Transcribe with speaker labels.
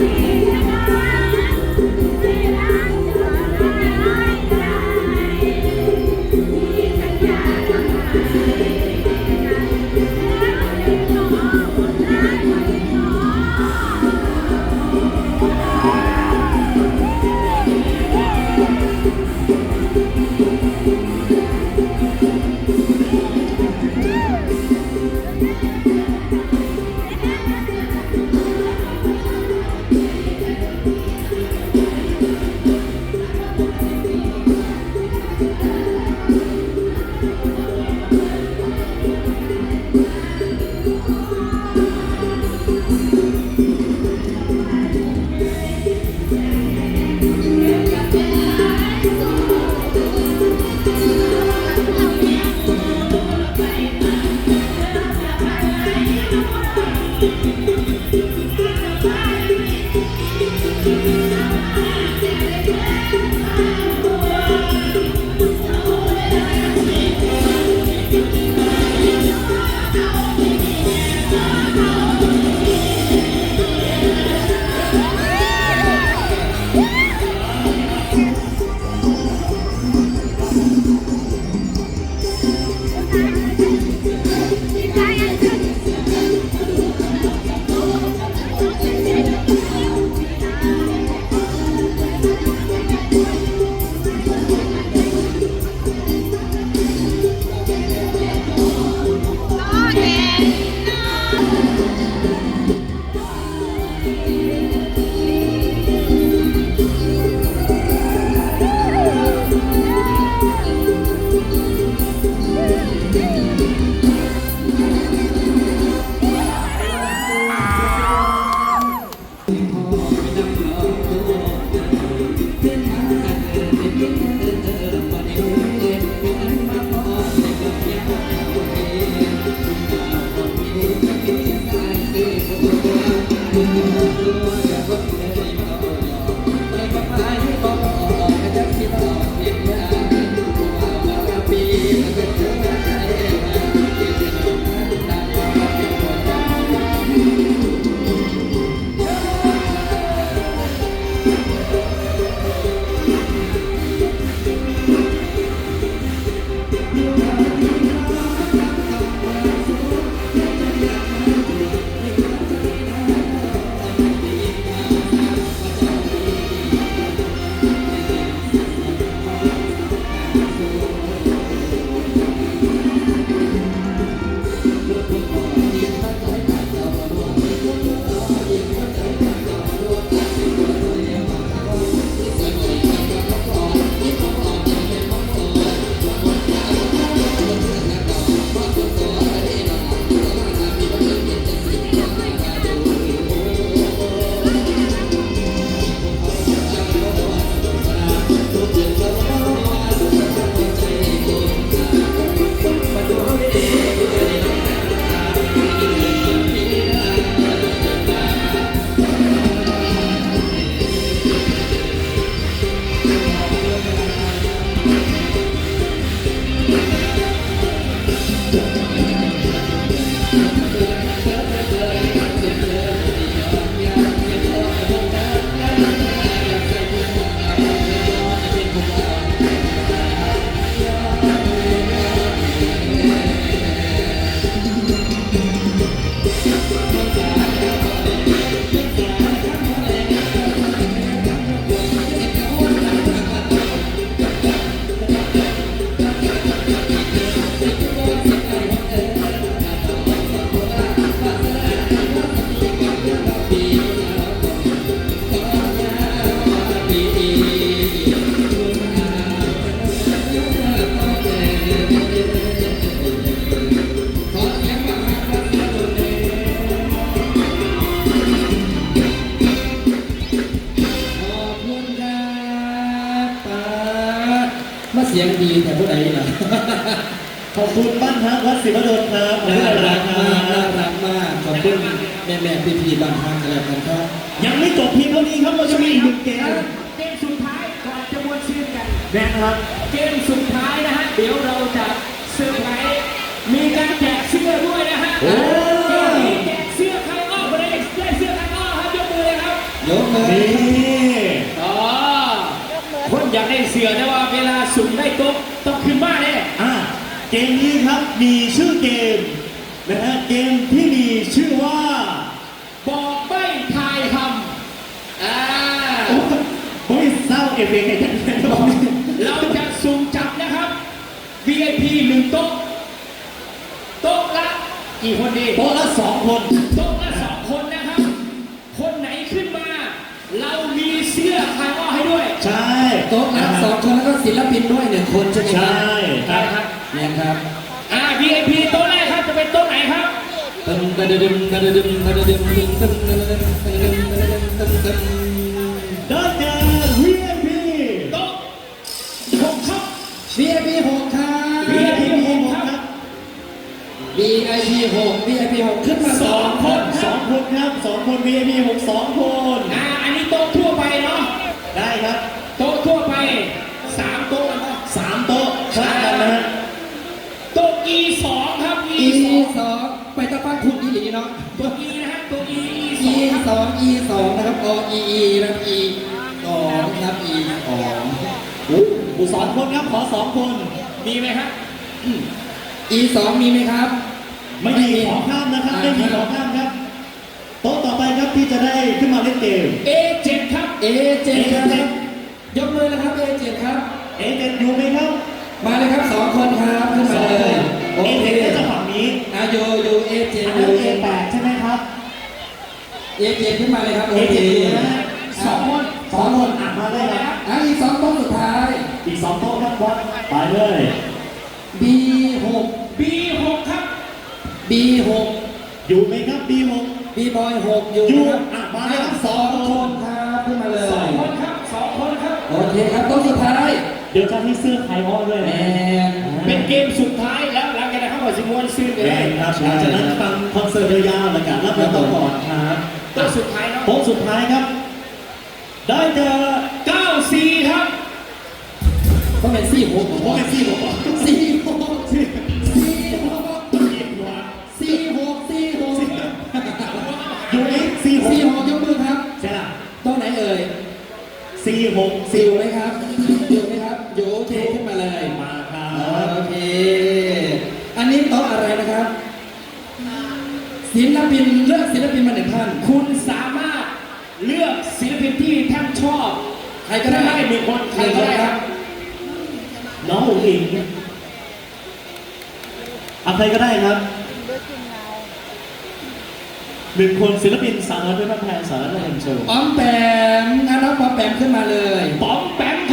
Speaker 1: see. you. มา เสียงดีแต่ผู้ใดล่ะ
Speaker 2: ขอบคุณบ้านฮักวัดศิวดลครับขอบ
Speaker 1: น่า
Speaker 2: คุณห
Speaker 1: รั
Speaker 2: ลาย
Speaker 1: ก
Speaker 2: ๆค
Speaker 1: มาก
Speaker 2: รั
Speaker 1: น่า
Speaker 2: บ
Speaker 1: รักมากขอบคุณแม่แม่พี่พี่ๆบ้านพักกันแล้วกันครับ
Speaker 2: ยังไม่จบเพียงเท่านี้ครับเราจะมีอีกหนึ่งเกม
Speaker 3: เกมสุดท้ายก่อนจะมวนชื่นกัน
Speaker 2: แน่ครับ
Speaker 3: เกมสุดท้ายนะฮะ เดี๋ยวเราจะ เกมนี้ครับมี
Speaker 2: ชื่อเกมนะฮะเกมที่มีชื่อว่า
Speaker 3: บอกไม่ทายคำอ่า
Speaker 2: โอ้ยเศร้าเก็บเองไงท่านผู้ชม
Speaker 3: เราจะสุ่มจับนะครับ VIP หนึ่งโต๊ะโต๊ะละกี่คนดี
Speaker 2: โต๊ะละสองคน
Speaker 3: โต๊ะละสองคนนะครับ คนไหนขึ้นมา เรามีเสื้อคาร์บอให้ด้วย
Speaker 2: ใช่
Speaker 1: โต๊ะละสองคนแล้วก็ศิลปินด้วยหนึ่งคนใช่ไหม
Speaker 2: ใช่
Speaker 1: ครับ
Speaker 2: ครับ
Speaker 3: ครับ
Speaker 1: เนี่ยครับ
Speaker 3: อ่า VIP โต๊ะแรกครับจะเป็นโต๊ะไหนครับ
Speaker 1: ตึมตะดึมตะดึมตะดึมตึมตึมตะดึมตะดึมตะดึมตึมตึม
Speaker 2: ได้แก่ VIP
Speaker 3: โต๊ะหกครับ
Speaker 1: VIP หกครับ
Speaker 3: VIP หกครับ
Speaker 1: VIP หก VIP หกขึ้นมาสองคน
Speaker 2: สองคนครับสองคน VIP หกสองคน
Speaker 3: อ่าอันนี้โต๊ะทั่วไปเนาะ
Speaker 2: ได้ครับ
Speaker 3: โต๊ะทั่วไปสามโต๊ะ สอง
Speaker 1: สองไปตะปันคุณอีหลีเนาะ
Speaker 3: ตัว E นะฮะตัว E E ส
Speaker 1: E
Speaker 3: องครับ
Speaker 1: สอง E สองนะครับ O E E นะครับ E สองครับ E สอง
Speaker 2: อู้สองคนครับขอสองคน
Speaker 3: มีไหมครับ
Speaker 1: E สองมีไหมครับ
Speaker 2: ไม่มีขอข้ามนะครับไม่มีขอข้ามครับโต๊ะต่อไปครับที่จะได้ขึ้นมาเล่นเกม
Speaker 3: A เจ็ดครับ
Speaker 1: A เจ็ดครับยกมือนะครับ A เจ็ดครับ
Speaker 2: เอเจนอยู่ไหมครับ
Speaker 1: มาเลยครับสองคนครับขึ้น
Speaker 2: ส
Speaker 1: มา
Speaker 2: อง
Speaker 1: เล
Speaker 2: ค
Speaker 1: ย
Speaker 2: น
Speaker 1: โอ
Speaker 2: เอ
Speaker 1: เค
Speaker 2: เจนก็จะฝั่ง นี้
Speaker 1: อาโยโยเอเจ
Speaker 2: อัน
Speaker 1: โย
Speaker 2: นั้นเอ
Speaker 1: เอ
Speaker 2: แปดใช่ไหมครับ
Speaker 1: เอเจขึ้นมาเลยครับ
Speaker 2: เอ
Speaker 1: โอ
Speaker 2: เจ
Speaker 1: เคน
Speaker 2: อยู่นะฮะสองคนสองคนอะมาเลยครับ
Speaker 1: อะอีกสองโต๊ะสุดท้าย
Speaker 2: อีกสองโต๊ะครับวัดไปเลย
Speaker 1: B หก
Speaker 3: B หกครับ
Speaker 1: B หก
Speaker 2: อยู่ไหมครับบีหก
Speaker 1: B บอยหกอยู่
Speaker 2: อยู่
Speaker 1: นะครับ
Speaker 2: อะมาเลยครับ
Speaker 1: สองคน ครับขึ้นมาเล
Speaker 3: สอง
Speaker 1: ย
Speaker 3: คนครับสองคนครับ
Speaker 1: โอเคครับโต๊ะสุดท้าย
Speaker 2: เดี๋ยวจะให้เสื้อไทยอ้อด้วย
Speaker 1: แม
Speaker 2: นะ
Speaker 1: น
Speaker 3: เป็นเกมสุดท้ายแล้วหลังจากนั้นเขาบอกสิมวนซื้อกัน
Speaker 2: แม
Speaker 3: เลย
Speaker 2: นครับหลังจากนั้นฟังคอนเสิร์ตยาวๆแล้วกันรับเงินต่อก่อนครับ
Speaker 3: โต๊ะสุดท้ายเนาะ
Speaker 2: โต๊ะสุดท้ายครับ ได้เจอ
Speaker 3: เก้าสี่ครับ
Speaker 1: ก็เป็นสี่หก
Speaker 2: โอ้ยสี่หก
Speaker 1: สี่หกสี่หก
Speaker 2: สี่หก
Speaker 1: สี่หกสี่หก
Speaker 2: อยู่ไหมสี่หก
Speaker 1: สี่หกยกมือครับ
Speaker 2: ใช่ละ
Speaker 1: โต๊ะไหนเอ่ย
Speaker 2: สี่หก
Speaker 1: สิ
Speaker 2: สี่
Speaker 1: วไหมครับอยู่ไหมครับอยู่โอเคขึ้นมาเลย
Speaker 2: มาครั
Speaker 1: โอบ เค อันนี้โต๊ะอะไรนะครับ ศิลปินเลือกศิลปินมาหนึ่งท่าน
Speaker 3: คุณสามารถเลือกศิลปินที่ท่านชอบ
Speaker 1: ใครก็ได้
Speaker 3: ได้หนึ่งคนใครก็ได้ครับ
Speaker 2: น้องอุ๋งอิงเอาใครก็ได้ครับหนึ่งคนศิลปินสาวน้อยเพื่อนบ้านแพงสาวน้อยแห่งโชว์
Speaker 1: ป้อมแปมงั้นรับป้อมแปมขึ้นมาเลย
Speaker 2: ปอ